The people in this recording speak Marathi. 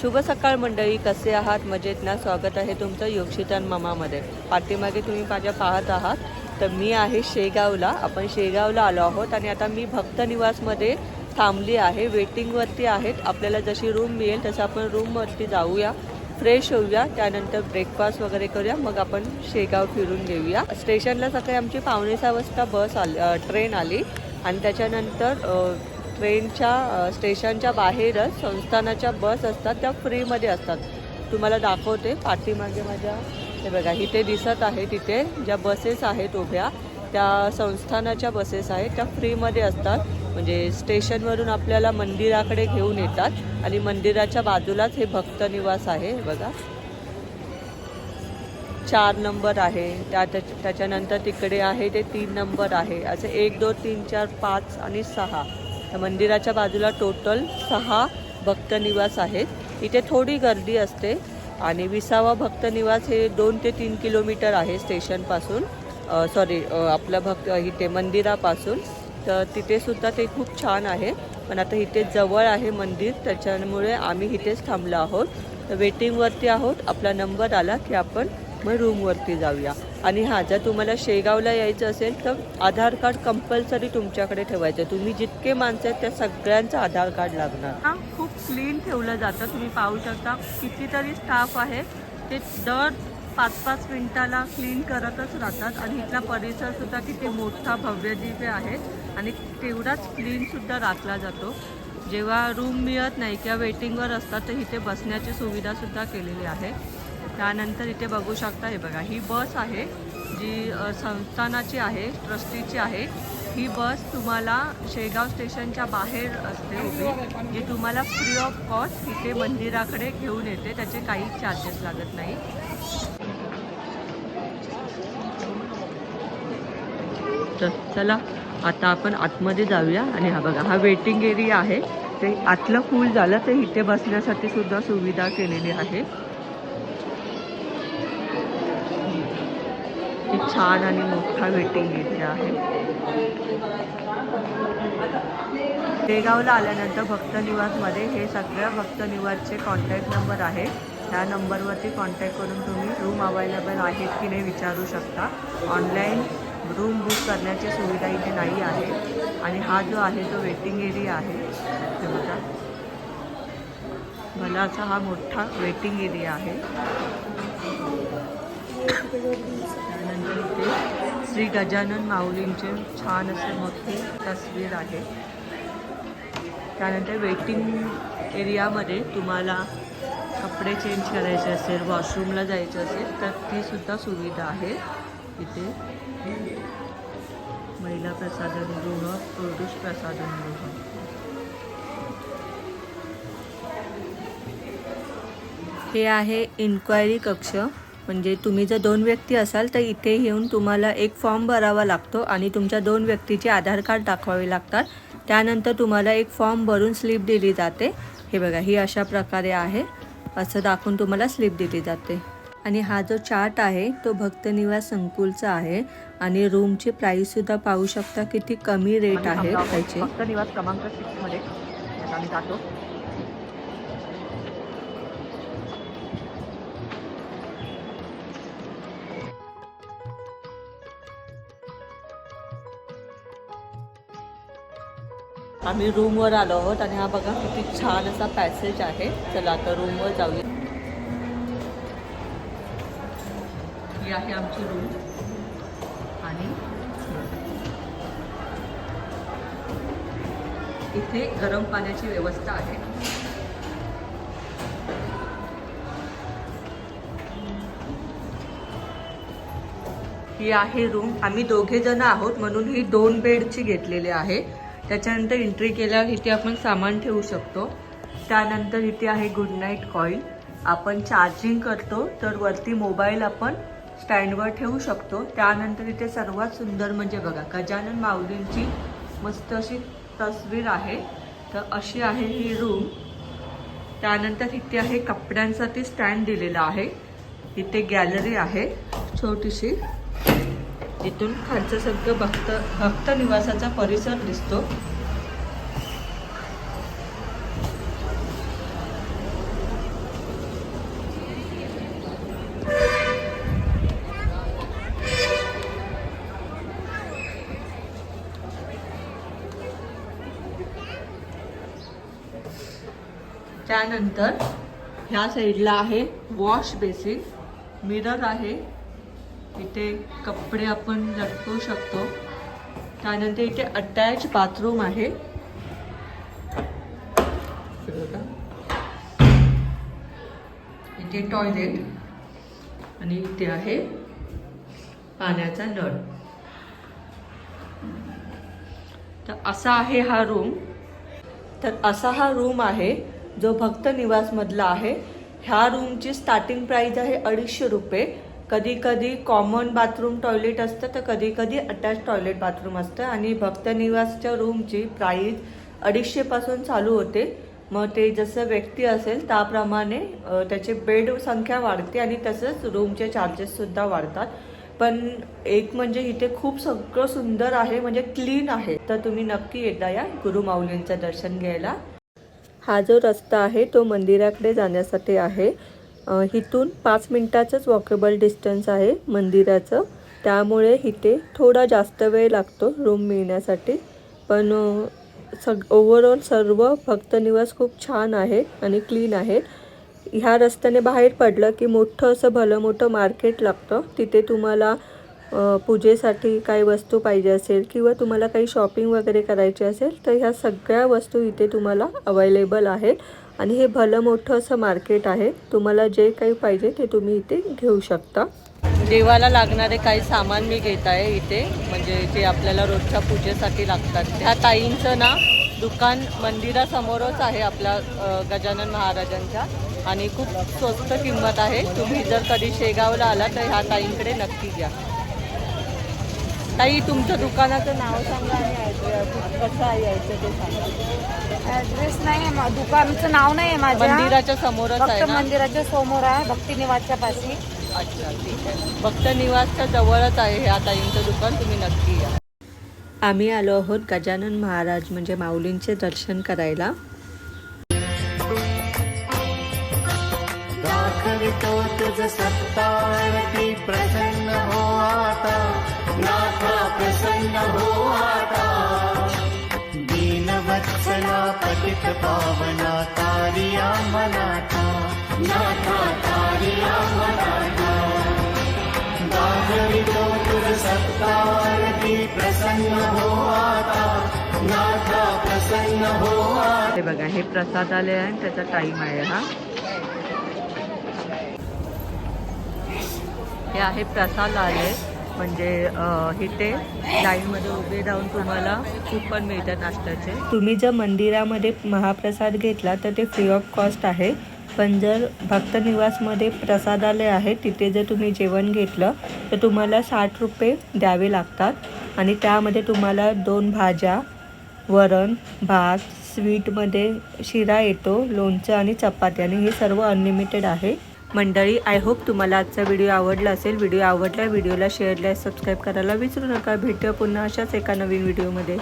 शुभ सकाळ मंडळी कसे आहात? मजेत ना? स्वागत आहे तुमचं योगशितान मामामध्ये. पाठीमागे तुम्ही माझ्या पाहत आहात. तर मी आहे शेगावला. आपण शेगावला आलो आहोत आणि आता मी भक्त निवासमध्ये थांबली आहे. वेटिंगवरती आहेत. आपल्याला जशी रूम मिळेल तसं आपण रूमवरती जाऊया. फ्रेश होऊया. त्यानंतर ब्रेकफास्ट वगैरे करूया. मग आपण शेगाव फिरून घेऊया. स्टेशनला सकाळी आमची पावणे सहा वाजता बस आली ट्रेन आली. आणि त्याच्यानंतर ट्रेनच्या स्टेशनच्या बाहेरच संस्थानाच्या बस असतात त्या फ्रीमध्ये असतात. तुम्हाला दाखवते पाठीमागे माझ्या. हे बघा इथे दिसत आहे तिथे ज्या बसेस आहेत उभ्या त्या संस्थानाच्या बसेस आहेत त्या फ्रीमध्ये असतात. म्हणजे स्टेशनवरून आपल्याला मंदिराकडे घेऊन येतात आणि मंदिराच्या बाजूलाच हे भक्त निवास आहे हे बघा. चार नंबर आहे. त्या त्याच्यानंतर तिकडे आहे ते तीन नंबर आहे. असे एक दोन तीन चार पाच आणि सहा. मंदिराच्या बाजूला टोटल सहा भक्तनिवास आहेत. इथे थोडी गर्दी असते आणि विसावा भक्तनिवास हे दोन ते तीन किलोमीटर आहे स्टेशनपासून सॉरी आपलं भक्त इथे मंदिरापासून. तर तिथेसुद्धा ते खूप छान आहे. पण आता इथे जवळ आहे मंदिर त्याच्यामुळे आम्ही इथेच थांबलो आहोत. तर वेटिंगवरती आहोत. आपला नंबर आला की आपण मग रूमवरती जाऊया. आणि हां जर तुम्हाला शेगावला यायचं असेल तर आधार कार्ड कंपल्सरी तुमच्याकडे ठेवायचं. तुम्ही जितके माणसं आहेत त्या सगळ्यांचं आधार कार्ड लागणार. हां खूप क्लीन ठेवलं जातं. तुम्ही पाहू शकता कितीतरी स्टाफ आहे. ते दर पाच पाच मिनिटाला क्लीन करतच राहतात. आणि इथला परिसर सुद्धा किती मोठा भव्य दिव्य आहे. आणि तेवढाच क्लीन सुद्धा राखला जातो. जेव्हा रूम मिळत नाही किंवा वेटिंगवर असतात तर इथे बसण्याची सुविधा सुद्धा केलेली आहे. त्यानंतर इथे बघू शकता हे बघा ही बस आहे जी संस्थानाची आहे ट्रस्टीची आहे. ही बस तुम्हाला शेगाव स्टेशनच्या बाहेर असते उभी जी तुम्हाला फ्री ऑफ कॉस्ट इथे मंदिराकडे घेऊन येते त्याचे काही चार्जेस लागत नाही. तर चला आता आपण आतमध्ये जाऊया आणि हा बघा हा वेटिंग एरिया आहे. ते आतलं फुल झालं तर इथे बसण्यासाठी सुद्धा सुविधा केलेली आहे. छान आणि मोठा वेटिंग एरिया आहे. शेगावला आल्यानंतर भक्त निवासमध्ये हे सगळ्या भक्त निवासचे कॉन्टॅक्ट नंबर आहे त्या नंबरवरती कॉन्टॅक्ट करून तुम्ही रूम अवेलेबल आहेत की नाही विचारू शकता. ऑनलाईन रूम बुक करण्याची सुविधा इथे नाही आहे. आणि हा जो आहे तो वेटिंग एरिया आहे. हे बघा. भलाचा हा मोठा वेटिंग एरिया आहे. त्यानंतर इथे श्री गजानन माऊलींचे छान असे मोठी तस्वीर आहे. त्यानंतर वेटिंग एरियामध्ये तुम्हाला कपडे चेंज करायचे असेल वॉशरूमला जायचं असेल तर ती सुद्धा सुविधा आहे इथे. महिला प्रसाधन गृह पुरुष प्रसाधन गृह. हे आहे इन्क्वायरी कक्ष. म्हणजे तुम्ही जर दोन व्यक्ती असाल तर इथे येऊन तुम्हाला एक फॉर्म भरावा लागतो आणि तुमच्या दोन व्यक्तीचे आधार कार्ड दाखवावे लागतात. त्यानंतर तुम्हाला एक फॉर्म भरून स्लिप दिली जाते. हे बघा ही अशा प्रकारे आहे. असं दाखवून तुम्हाला स्लिप दिली जाते. आणि हा जो चार्ट आहे तो भक्तनिवास संकुलचा आहे. आणि रूमची प्राईससुद्धा पाहू शकता किती कमी रेट आहे. त्याचे भक्तनिवास क्रमांक सिक्समध्ये आम्ही जातो. आम्ही रूमवर आलो आहोत आणि हा बघा किती छान असा पॅसेज आहे. चला आता रूमवर जाऊया. ही आहे आमची रूम आणि इथे गरम पाण्याची व्यवस्था आहे. ही आहे रूम आम्ही दोघे जण आहोत म्हणून ही दोन बेडची घेतलेली आहे. त्याच्यानंतर एंट्री केल्यावर इथे आपण सामान ठेवू शकतो. त्यानंतर इथे आहे गुड नाईट कॉईल आपण चार्जिंग करतो तर वरती मोबाईल आपण स्टँडवर ठेवू शकतो. त्यानंतर इथे सर्वात सुंदर म्हणजे बघा गजानन माऊलींची मस्त अशी तस्वीर आहे. तर अशी आहे ही रूम त्यानंतर इथे आहे कपड्यांसाठी स्टँड दिलेला आहे. इथे गॅलरी आहे छोटीशी. इथून खालचं सगळं भक्त भक्त निवासाचा परिसर दिसतो. त्यानंतर ह्या साईडला आहे वॉश बेसिन मिरर आहे. इथे कपडे आपण लटकवू शकतो. त्यानंतर इथे अटॅच बाथरूम आहे. इथे टॉयलेट आणि इथे आहे पाण्याचा नळ. तर असा आहे हा रूम तर असा हा रूम आहे जो भक्त निवासमधला आहे. ह्या रूमची स्टार्टिंग प्राईज आहे अडीचशे रुपये. कधी कधी कॉमन बाथरूम टॉयलेट असतं तर कधी कधी अटॅच टॉयलेट बाथरूम असतं. आणि भक्त निवासच्या रूमची प्राईज अडीचशेपासून चालू होते. मग ते जसं व्यक्ती असेल त्याप्रमाणे त्याचे त्याची बेड संख्या वाढते आणि तसंच रूमचे चार्जेससुद्धा वाढतात. पण एक म्हणजे इथे खूप सगळं सुंदर आहे म्हणजे क्लीन आहे. तर तुम्ही नक्की येता या गुरुमाऊलींचं दर्शन घ्यायला. हा जो रस्ता आहे तो मंदिराकडे जाण्यासाठी आहे. इथून पाच मिनटाचंच वॉकेबल डिस्टन्स आहे मंदिराचं. त्यामुळे इथे थोडा जास्त वेळ लागतो रूम मिळण्यासाठी. पण सग ओवरऑल सर्व भक्तनिवास खूप छान आहे आणि क्लीन आहे ह्या रस्त्याने बाहेर पडलं की मोठं असं भलं मोठं मार्केट लागतं. तिथे तुम्हाला पूजेसाठी काही वस्तू पाहिजे असेल किंवा तुम्हाला काही शॉपिंग वगैरे करायची असेल तर ह्या सगळ्या वस्तू इथे तुम्हाला अवेलेबल आहेत. आणि हे भलं मोठं असं मार्केट आहे. तुम्हाला जे काही पाहिजे ते तुम्ही इथे घेऊ शकता. देवाला लागणारे काही सामान मी घेत आहे इथे. म्हणजे जे आपल्याला रोजच्या पूजेसाठी लागतात. त्या ताईंचं ना दुकान मंदिरासमोरच आहे आपल्या गजानन महाराजांच्या. आणि खूप स्वस्त किंमत आहे. तुम्ही जर कधी शेगावला आला तर ह्या ताईंकडे नक्की घ्या. ताई तुमच्या दुकानाचं नाव सांगा आणि कसं आहे यायचं ते सांगा. ऍड्रेस नाही आहे मा- दुकानचं नाव नाही आहे माझ्या. मंदिराच्या समोरच आहे फक्त ना? मंदिराच्या समोर आहे भक्ती निवासच्या पाशी. अच्छा ठीक आहे. भक्त निवासच्या जवळच आहे ह्या ताईंचं दुकान तुम्ही नक्की या. आम्ही आलो आहोत गजानन महाराज म्हणजे माऊलींचे दर्शन करायला. दाखवितो तुझ सत्तारती प्रसन्न हो आता. नाथा प्रसन्न हो आता. पतित पावना तारिया मनाथा नाथा तारिया मनाथा दाखवितो तुझ सत्तारती प्रसन्न हो आता। नाथा प्रसन्न हो आता। हे बघा, हे प्रसादालय आहे आणि त्याचा टाईम आहे हा. हे आहे प्रसादालय म्हणजे इथे लाईनमध्ये उभे राहून तुम्हाला कुपन मिळतात नाश्त्याचे. तुम्ही जर मंदिरामध्ये महाप्रसाद घेतला तर ते फ्री ऑफ कॉस्ट आहे. पण जर भक्तनिवासमध्ये प्रसादालय आहे तिथे जर तुम्ही जेवण घेतलं तर तुम्हाला साठ रुपये द्यावे लागतात. आणि त्यामध्ये तुम्हाला दोन भाज्या वरण भात स्वीटमध्ये शिरा येतो लोणचं आणि चपाती. आणि हे सर्व अनलिमिटेड आहे. मंडळी आय होप तुम्हाला आजचा व्हिडिओ आवडला असेल. व्हिडिओ आवडला व्हिडिओला शेअर लाईक सबस्क्राईब करायला विसरू नका. भेटूया पुन्हा अशाच एका नवीन व्हिडिओमध्ये